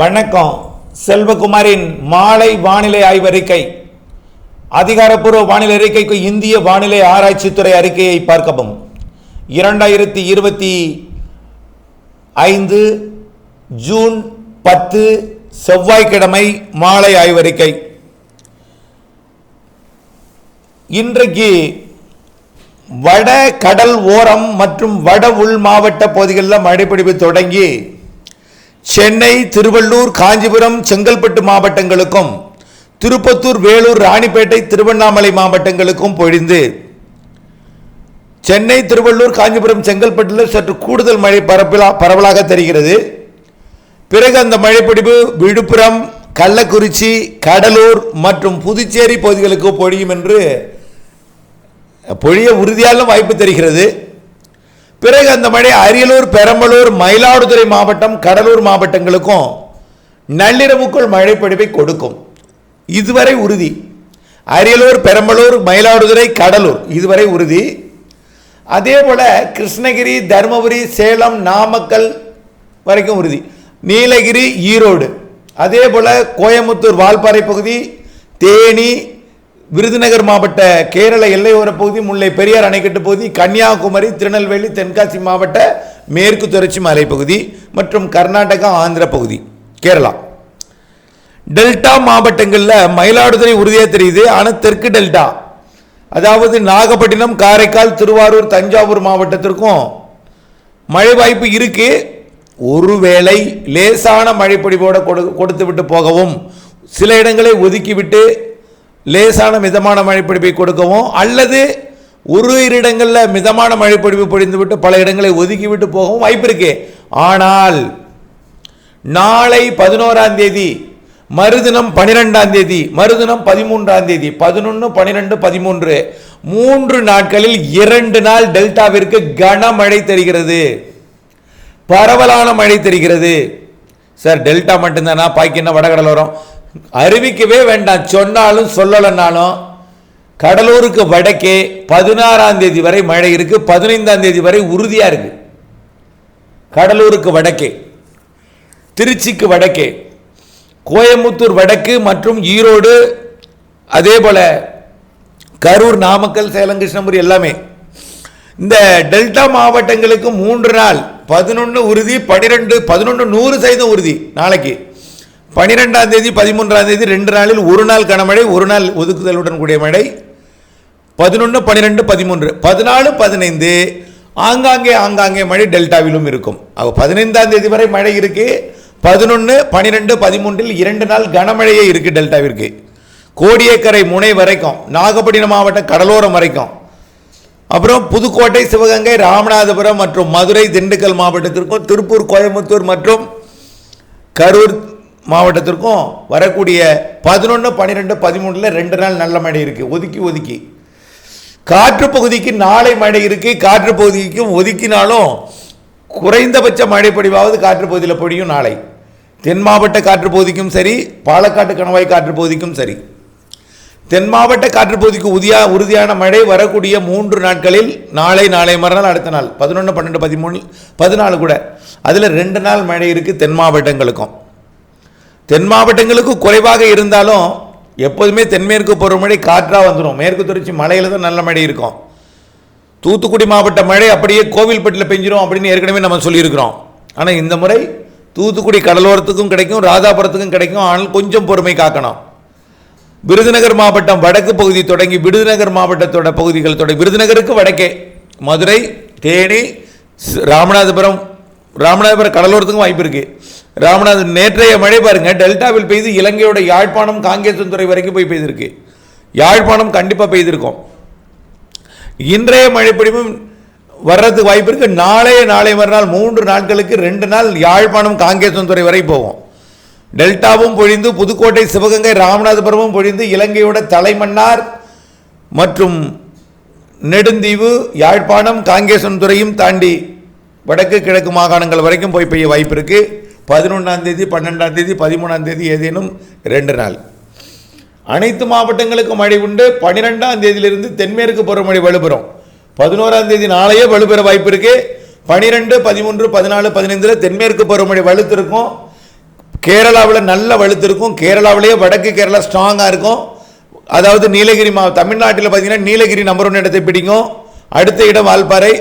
வணக்கம். செல்வகுமாரின் மாலை வானிலை ஆய்வறிக்கை அதிகாரப்பூர்வ வானிலை அறிக்கைக்கு இந்திய வானிலை ஆராய்ச்சித்துறை அறிக்கையை பார்க்கவும். இரண்டாயிரத்தி இருபத்தி ஐந்து ஜூன் பத்து செவ்வாய்க்கிழமை மாலை ஆய்வறிக்கை இன்றைக்கு வட கடல் ஓரம் மற்றும் வட உள் மாவட்ட பகுதிகளில் மழைப்பிடிப்பு தொடங்கி சென்னை திருவள்ளூர் காஞ்சிபுரம் செங்கல்பட்டு மாவட்டங்களுக்கும் திருப்பத்தூர் வேலூர் ராணிப்பேட்டை திருவண்ணாமலை மாவட்டங்களுக்கும் பொழிந்து சென்னை திருவள்ளூர் காஞ்சிபுரம் செங்கல்பட்டில் சற்று கூடுதல் மழை பரப்பலா பரவலாக தெரிகிறது. பிறகு அந்த மழைப்பிடிப்பு விழுப்புரம் கள்ளக்குறிச்சி கடலூர் மற்றும் புதுச்சேரி பகுதிகளுக்கு பொழியும் என்று பொழிய உறுதியான வாய்ப்பு தெரிகிறது. பிறகு அந்த மழை அரியலூர் பெரம்பலூர் மயிலாடுதுறை மாவட்டம் கடலூர் மாவட்டங்களுக்கும் நள்ளிரவுக்குள் மழைப்பொழிவை கொடுக்கும். இதுவரை உறுதி. அரியலூர் பெரம்பலூர் மயிலாடுதுறை கடலூர் இதுவரை உறுதி. அதே போல கிருஷ்ணகிரி தருமபுரி சேலம் நாமக்கல் வரைக்கும் உறுதி. நீலகிரி ஈரோடு. அதே போல கோயம்புத்தூர் வால்பாறை பகுதி தேனி விருதுநகர் மாவட்ட கேரள எல்லையோர பகுதி முல்லை பெரியார் அணைக்கட்டு பகுதி கன்னியாகுமரி திருநெல்வேலி தென்காசி மாவட்ட மேற்கு தொடர்ச்சி மலைப்பகுதி மற்றும் கர்நாடகா ஆந்திர பகுதி கேரளா. டெல்டா மாவட்டங்களில் மயிலாடுதுறை உறுதியாக தெரியுது. ஆனால் தெற்கு டெல்டா. அதாவது நாகப்பட்டினம் காரைக்கால் திருவாரூர் தஞ்சாவூர் மாவட்டத்திற்கும் மழை வாய்ப்பு இருக்கு. ஒருவேளை லேசான மழை கொடு கொடுத்து விட்டு போகவும் சில இடங்களை ஒதுக்கிவிட்டு லேசான மிதமான மழைப்பிடிப்பை கொடுக்கவும் அல்லது ஒரு இரு இடங்களில் மிதமான மழைப்பொழிவு பொழிந்துவிட்டு பல இடங்களை ஒதுக்கிவிட்டு போகவும் வாய்ப்பு இருக்கு. ஆனால் நாளை பதினோராம் தேதி மறுதினம் பனிரெண்டாம் தேதி மறுதினம் பதிமூன்றாம் தேதி பதினொன்று பனிரெண்டு பதிமூன்று மூன்று நாட்களில் இரண்டு நாள் டெல்டாவிற்கு கனமழை தெரிகிறது. பரவலான மழை தெரிகிறது. சார் டெல்டா மட்டும்தானா? பாக்கி என்ன வடகடலோரம் அறிவிக்கவே வேண்டாம். சொன்னாலும் சொல்லலைன்னாலும் கடலூருக்கு வடக்கே பதினாறாம் தேதி வரை மழை இருக்கு. பதினைந்தாம் தேதி வரை உறுதியாக இருக்கு. கடலூருக்கு வடக்கே திருச்சிக்கு வடக்கே கோயம்புத்தூர் வடக்கு மற்றும் ஈரோடு அதே போல கரூர் நாமக்கல் சேலம் கிருஷ்ணபுரி எல்லாமே. இந்த டெல்டா மாவட்டங்களுக்கு மூன்று நாள் பதினொன்று உறுதி பனிரெண்டு பதினொன்று நூறு சதவீதம் உறுதி நாளைக்கு. பனிரெண்டாம் தேதி பதிமூன்றாம் தேதி ரெண்டு நாளில் ஒரு நாள் கனமழை ஒரு நாள் ஒதுக்குதலுடன் கூடிய மழை. பதினொன்று பன்னிரெண்டு பதிமூன்று. பதினாலு பதினைந்து. ஆங்காங்கே ஆங்காங்கே மழை டெல்டாவிலும் இருக்கும். அப்போ பதினைந்தாம் தேதி வரை மழை இருக்குது பதினொன்று பன்னிரெண்டு பதிமூன்றில் இரண்டு நாள் கனமழையே இருக்குது டெல்டாவிற்கு. கோடியக்கரை முனை வரைக்கும் நாகப்பட்டினம் மாவட்ட கடலோரம் வரைக்கும். அப்புறம் புதுக்கோட்டை சிவகங்கை ராமநாதபுரம் மற்றும் மதுரை திண்டுக்கல் மாவட்டத்திற்கும் திருப்பூர் கோயம்புத்தூர் மற்றும் கரூர் மாவட்டத்திற்கும் வரக்கூடிய பதினொன்று பன்னிரெண்டு பதிமூணில் ரெண்டு நாள் நல்ல மழை இருக்குது ஒதுக்கி ஒதுக்கி. காற்று பகுதிக்கு நாளை மழை இருக்குது காற்று பகுதிக்கும் ஒதுக்கினாலும் குறைந்தபட்ச மழை பொழிவாவது காற்று பகுதியில் பொழியும் நாளை. தென் மாவட்ட காற்று பகுதிக்கும் சரி பாலக்காட்டு கணவாய் காற்று பகுதிக்கும் சரி. தென் மாவட்ட காற்று பகுதிக்கு உதியா உறுதியான மழை வரக்கூடிய மூன்று நாட்களில் நாளை நாளை மறுநாள் அடுத்த நாள். பதினொன்று பன்னெண்டு பதிமூணு பதினாலு கூட. அதில் ரெண்டு நாள் மழை இருக்குது தென் மாவட்டங்களுக்கும். தென் மாவட்டங்களுக்கு குறைவாக இருந்தாலும் எப்போதுமே தென்மேற்கு பருவமழை காற்றாக வந்துடும் மேற்கு தொடர்ச்சி மலையில் தான் நல்ல மழை இருக்கும். தூத்துக்குடி மாவட்ட மழை அப்படியே கோவில்பட்டில் பெஞ்சிரும் அப்படின்னு ஏற்கனவே நம்ம சொல்லியிருக்கிறோம். ஆனால் இந்த முறை தூத்துக்குடி கடலோரத்துக்கும் கிடைக்கும் ராதாபுரத்துக்கும் கிடைக்கும். ஆனால் கொஞ்சம் பொறுமை காக்கணும். விருதுநகர் மாவட்டம் வடக்கு பகுதி தொடங்கி விருதுநகர் மாவட்டத்தோட பகுதிகள் தொடங்கி விருதுநகருக்கு வடக்கே மதுரை தேனி ராமநாதபுரம் ராமநாதபுரம் கடலோரத்துக்கும் வாய்ப்பு இருக்கு. ராமநாதன் நேற்றைய மழை பாருங்க டெல்டாவில் பெய்து இலங்கையோட யாழ்ப்பாணம் காங்கேசன்துறை வரைக்கும் போய் பெய்திருக்கு. யாழ்ப்பாணம் கண்டிப்பாக பெய்திருக்கும். இன்றைய மழைப்பொழிவும் வர்றதுக்கு வாய்ப்பு இருக்கு. நாளைய நாளை மறுநாள் மூன்று நாட்களுக்கு ரெண்டு நாள் யாழ்ப்பாணம் காங்கேசன்துறை வரை போகும் டெல்டாவும் பொழிந்து புதுக்கோட்டை சிவகங்கை ராமநாதபுரமும் பொழிந்து இலங்கையோட தலைமன்னார் மற்றும் நெடுந்தீவு யாழ்ப்பாணம் காங்கேசன்துறையும் தாண்டி வடக்கு கிழக்கு மாகாணங்கள் வரைக்கும் போய் பெய்ய வாய்ப்பு இருக்குது பதினொன்றாம் தேதி பன்னெண்டாம் தேதி பதிமூணாம் தேதி ஏதேனும் ரெண்டு நாள். அனைத்து மாவட்டங்களுக்கும் மழை உண்டு. பன்னிரெண்டாம் தேதியிலிருந்து தென்மேற்கு பருவமழை வலுப்பெறும். பதினோராம் தேதி நாளையே வலுப்பெற வாய்ப்பு இருக்குது பனிரெண்டு பதிமூன்று பதினாலு பதினைந்தில் தென்மேற்கு பருவமழை வலுத்திருக்கும். கேரளாவில் நல்ல வலுத்திருக்கும். கேரளாவிலேயே வடக்கு கேரளா ஸ்ட்ராங்காக இருக்கும். அதாவது நீலகிரி மா தமிழ்நாட்டில் பார்த்தீங்கன்னா நீலகிரி நம்பர் ஒன் இடத்தை பிடிக்கும். அடுத்த இடம் வால்பாறை.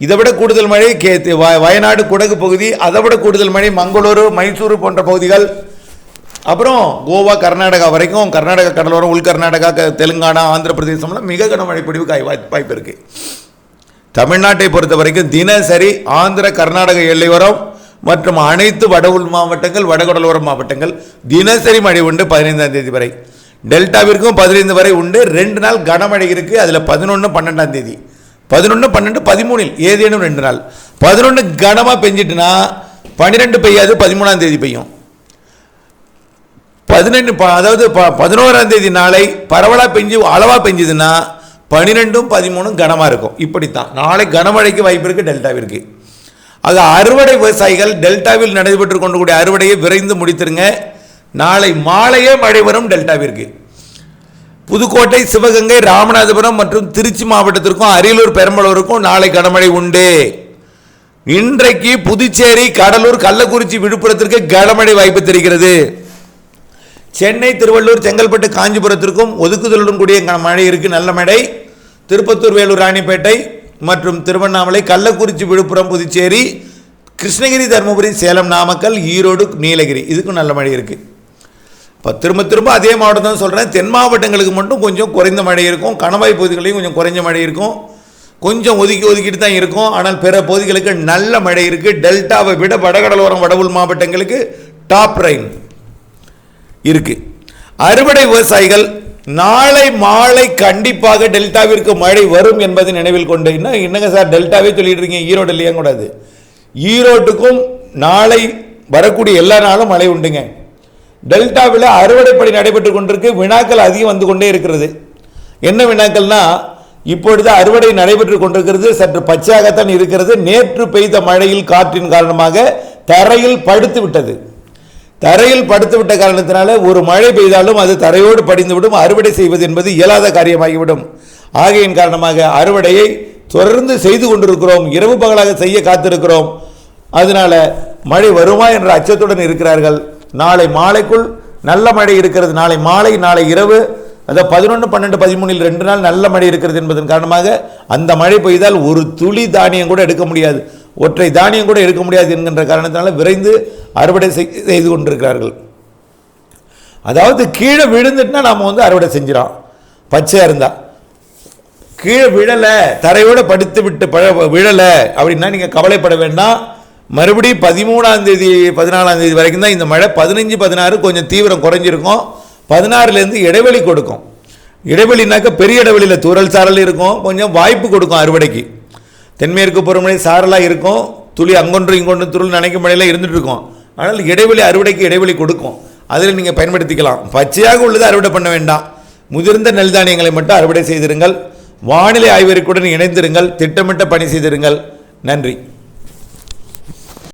இதை விட கூடுதல் மழை கே வயநாடு குடகு பகுதி அதை விட கூடுதல் மழை மங்களூரு மைசூரு போன்ற பகுதிகள். அப்புறம் கோவா கர்நாடகா வரைக்கும் கர்நாடகா கடலோரம் உள் கர்நாடகா க- தெலுங்கானா ஆந்திர பிரதேசம்லாம் மிக கனமழை பொழிவுக்கு வாய்ப்பு வாய்ப்பு இருக்கு. தமிழ்நாட்டை பொறுத்த வரைக்கும் தினசரி ஆந்திர கர்நாடக எல்லையோரம் மற்றும் அனைத்து வட உள் மாவட்டங்கள் வடகடலோர மாவட்டங்கள் தினசரி மழை உண்டு பதினைந்தாம் தேதி வரை. டெல்டாவிற்கும் பதினைந்து வரை உண்டு. ரெண்டு நாள் கனமழை இருக்குது அதில் பதினொன்று பன்னெண்டாம் தேதி. பதினொன்று பன்னெண்டு பதிமூணில் ஏதேனும் ரெண்டு நாள். பதினொன்று கனமாக பெஞ்சிட்டுனா பன்னிரெண்டு பெய்யாது பதிமூணாம் தேதி பெய்யும். பதினெண்டு ப- அதாவது ப பதினோராம் தேதி நாளை பரவலாக பெஞ்சு அளவாக பெஞ்சுதுன்னா பன்னிரெண்டும் பதிமூணும் கனமாக இருக்கும். இப்படித்தான். நாளை கனமழைக்கு வாய்ப்பு இருக்குது டெல்டாவிற்கு அது அறுவடை விவசாயிகள் டெல்டாவில் நடைபெற்று கொண்டு கூடிய அறுவடையை விரைந்து முடித்திருங்க. நாளை மாலையே மழை வரும் டெல்டாவிற்கு புதுக்கோட்டை சிவகங்கை ராமநாதபுரம் மற்றும் திருச்சி மாவட்டத்திற்கும் அரியலூர் பெரம்பலூருக்கும் நாளை கனமழை உண்டு. இன்றைக்கு புதுச்சேரி கடலூர் கள்ளக்குறிச்சி விழுப்புரத்திற்கு கனமழை வாய்ப்பு தெரிகிறது. சென்னை திருவள்ளூர் செங்கல்பட்டு காஞ்சிபுரத்திற்கும் ஒதுக்குதலுடன் கூடிய மழை இருக்கு. நல்ல மழை. திருப்பத்தூர் வேலூர் ராணிப்பேட்டை மற்றும் திருவண்ணாமலை கள்ளக்குறிச்சி விழுப்புரம் புதுச்சேரி கிருஷ்ணகிரி தருமபுரி சேலம் நாமக்கல் ஈரோடு நீலகிரி. இதுக்கும் நல்ல மழை இருக்குது இப்போ திரும்ப திரும்ப அதே மாவட்டம் தான் சொல்கிறேன் தென் மாவட்டங்களுக்கு மட்டும் கொஞ்சம் குறைந்த மழை இருக்கும். கணவாய் பகுதிகளையும் கொஞ்சம் குறைஞ்ச மழை இருக்கும். கொஞ்சம் ஒதுக்கி ஒதுக்கிட்டு தான் இருக்கும். ஆனால் பிற பகுதிகளுக்கு நல்ல மழை இருக்குது டெல்டாவை விட வடகடலோரம் வடவுள் மாவட்டங்களுக்கு டாப் ரைன் இருக்குது அறுவடை விவசாயிகள் நாளை மாலை கண்டிப்பாக டெல்டாவிற்கு மழை வரும் என்பதை நினைவில் கொண்டு என்ன என்னங்க சார் டெல்டாவே சொல்லிட்டு இருக்கீங்க ஈரோடு இல்லையா கூடாது ஈரோட்டுக்கும் நாளை வரக்கூடிய எல்லா நாளும் மழை உண்டுங்க. டெல்டாவில் அறுவடை பணி நடைபெற்று கொண்டிருக்கு. வினாக்கள் அதிகம் வந்து கொண்டே இருக்கிறது. என்ன வினாக்கள்னா இப்பொழுது அறுவடை நடைபெற்று கொண்டிருக்கிறது. சற்று பச்சையாகத்தான் இருக்கிறது. நேற்று பெய்த மழையில் காற்றின் காரணமாக தரையில் படுத்து விட்டது. தரையில் படுத்து விட்ட காரணத்தினால ஒரு மழை பெய்தாலும் அது தரையோடு படிந்துவிடும். அறுவடை செய்வது என்பது இயலாத காரியமாகிவிடும். ஆகையின் காரணமாக அறுவடையை தொடர்ந்து செய்து கொண்டிருக்கிறோம். இரவு பகலாக செய்ய காத்திருக்கிறோம். அதனால மழை வருமா என்ற அச்சத்துடன் இருக்கிறார்கள். நாளை மாலைக்குள் நல்ல மழை இருக்கிறது. நாளை மாலை நாளை இரவு அதாவது பதினொன்று பன்னெண்டு பதிமூணில் ரெண்டு நாள் நல்ல மழை இருக்கிறது என்பதன் காரணமாக அந்த மழை பெய்தால் ஒரு துளி தானியம் கூட எடுக்க முடியாது. ஒற்றை தானியம் கூட எடுக்க முடியாது என்கின்ற காரணத்தினால விரைந்து அறுவடை செய்- செய்து கொண்டிருக்கிறார்கள். அதாவது கீழே விழுந்துட்டுனா நாம் வந்து அறுவடை செஞ்சிடோம் பச்சையாக இருந்தால் கீழே விழலை தரையோடு படுத்து விட்டு பழ விழலை அப்படின்னா நீங்கள் கவலைப்பட வேண்டாம். மறுபடியும் பதிமூணாம் தேதி பதினாலாம் தேதி வரைக்கும் தான் இந்த மழை. பதினஞ்சு பதினாறு கொஞ்சம் தீவிரம் குறைஞ்சிருக்கும். பதினாறுலேருந்து இடைவெளி கொடுக்கும். இடைவெளினாக்க பெரிய இடைவெளியில் தூரல் சாரல் இருக்கும். கொஞ்சம் வாய்ப்பு கொடுக்கும் அறுவடைக்கு. தென்மேற்கு பருவமழை சாரலாக இருக்கும். துளி அங்கொன்று இங்கொன்று துருள் நனைக்கும் மழையில் இருந்துட்டு இருக்கும். ஆனால் இடைவெளி அறுவடைக்கு இடைவெளி கொடுக்கும். அதில் நீங்கள் பயன்படுத்திக்கலாம். பச்சையாக உள்ளதை அறுவடை பண்ண வேண்டாம். முதிர்ந்த நெல் தானியங்களை மட்டும் அறுவடை செய்திருங்கள். வானிலை ஆய்வறிக்கையுடன் இணைந்திருங்கள். திட்டமிட்ட பணி செய்திருங்கள். நன்றி.